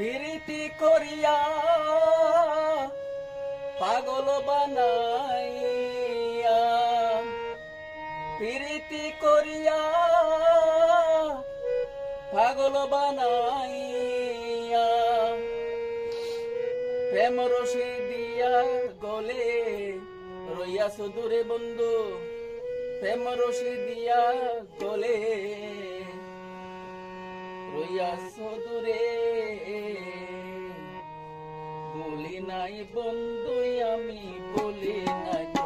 প্রীতি করিয়া পাগল বানাইয়া, প্রীতি করিয়া পাগল বানাইয়া, প্রেম রসি দিয়া গলে রইয়া সুদূরে বন্ধু, প্রেম রসি দিয়া গলে দূরে। বলি নাই বন্ধু আমি বলি নাই।